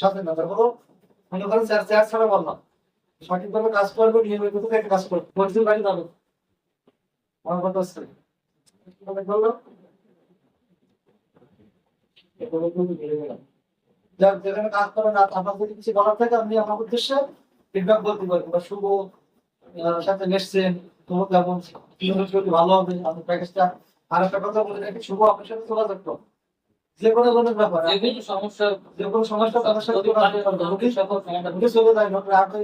সাথে করেন সঠিকভাবে কাজ করব কাজ করব। আমার কথা যেখানে কাজ করে না আমার যদি কিছু বলার থাকে, আপনি আমার উদ্দেশ্যে ফিডব্যাক বলতে পারেন। বা শুভ সাথে এসছেন তোমার কেমন? ভালো হবে? আমি প্যাকেজটা আর একটা কথা বলে রাখি শুভ আপনার সাথে যোগাযোগ করো। যে কোনো ধরনের ব্যাপার যে কোনো সমস্যা যে কোনো সমস্যা তাদের সাথে চলে যায়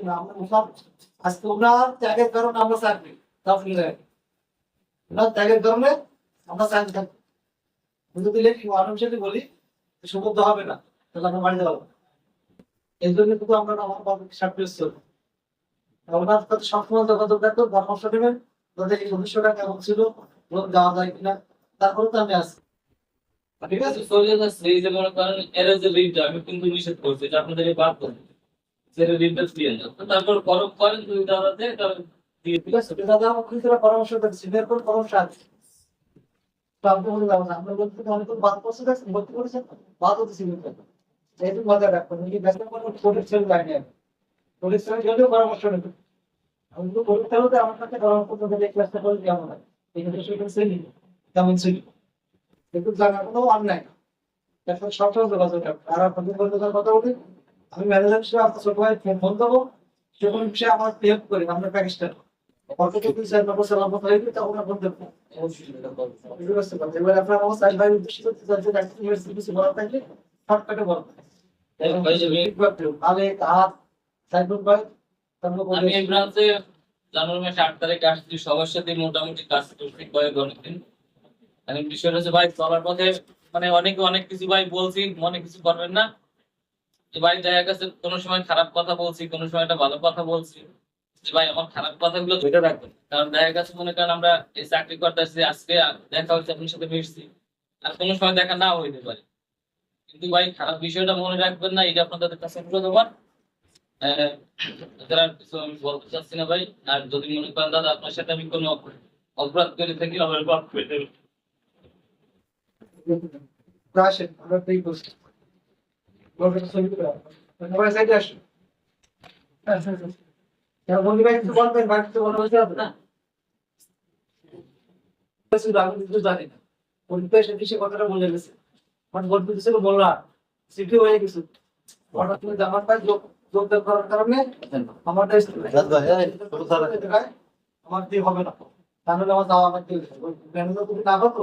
না? আমরা আজকে ওনার ত্যাগের কারণে আমরা চাকরি তাও ফিরে ওনার ত্যাগের কারণে আমরা চাকরি থাকি। যদি লেখি আনন্দ সাথে বলি সুবদ্ধ হবে না তাহলে আমরা বাড়িতে পারব এই জন্য কিন্তু আমরা আমার বাবার সার্ভিস চলি। ওনার সাথে সবসময় যোগাযোগ পরামর্শ এই ভবিষ্যৎটা কেমন ছিল যাওয়া যায় কিনা তারপরে তো আমি আসি ঠিক আছে যাচ্ছে এই যে মনে করেন এর যে আমি কিন্তু নিষেধ করছি যে আপনাদের বাদ করুন সেটা দিয়ে যান। তারপর গরম করেন দুই দাঁড়াতে তাহলে ঠিক আছে দাদা পরামর্শ এরপর পরামর্শ আছে? তো আপনি বলে যাবেন আমরা বলতে অনেক বাদ দেখছেন বাদ হতে মজা রাখবেন ব্যস্ত করে ছেলে ছেলে পরামর্শ নেবেন আমি তো আমার কাছে পরামর্শ দিতে ক্লাসটা করে কেমন হয়? এই কেমন শ্রেণি কিন্তু জানার কোনো আর নাই। এখন সবসময় যোগাযোগ আর আপনাদের বলতে কথা বলি আমি ম্যানেজার হিসেবে আপনার ছোট ভাই ফোন দেবো। সে কোনো বিষয়ে আমার হেল্প করি আমরা প্যাকেজটা আপনার একটা ভাই, আমি- এই ব্রাঞ্চে জানুয়ারি মাসে আট তারিখে আসছি। সবার সাথে মোটামুটি কাজ করছি কয়েক অনেকদিন আমি বিষয়টা হচ্ছে ভাই চলার পথে মানে অনেকে অনেক কিছু ভাই বলছি মনে কিছু করবেন না। যে ভাই দেখা গেছে কোনো সময় খারাপ কথা বলছি কোনো সময় একটা ভালো কথা বলছি ভাই আমার খারাপ কথাগুলো ধরে রাখবেন। কারণ দেখা গেছে মনে করেন আমরা এই চাকরি আজকে দেখা হচ্ছে আপনার সাথে মিশছি আর কোনো সময় দেখা নাও হইতে পারে। কিন্তু ভাই খারাপ বিষয়টা মনে রাখবেন না এটা আপনাদের কাছে আমার আহ, কিছু আমি বলতে চাচ্ছি না ভাই আর যদি মনে করেন দাদা আপনার সাথে আমি কোনো অপরাধ করে থাকি আমার বাপ আসেন আমরা আসুন। হ্যাঁ হ্যাঁ হ্যাঁ। বন্ধু ভাই কিছু বলবেন ভাই কিছু বলা হয়েছে আপনার কিছু আমি কিছু জানি না। বন্ধু এসে কিসে কথাটা বলে গেছে। বললা সিটি হয়ে গেছে হঠাৎ করে জামার পাই যোগ যোগদান করার কারণে আমার আমার দিয়ে হবে না। তাহলে আমার যাওয়া আমার না হতো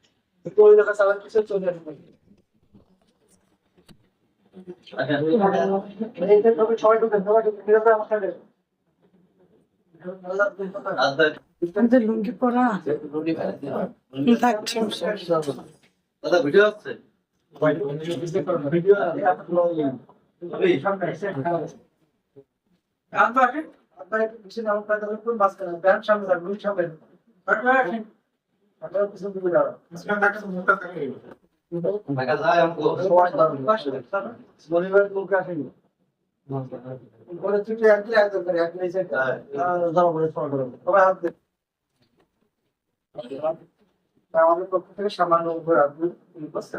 লুঙ্গি পরা দাদা ভিডিও আসছে আপনার একটু বেশি নাম পাই তাহলে কোন বাস কেন ব্যান্ড সামনে যাবেন রুট শনিবার লোক আসেনি ওরা ছুটি একদিন একদম করে এক নিয়েছে ধরা পড়ে ফোন করে তবে হাত আমাদের পক্ষ থেকে সামান্য উপর আপনি করতে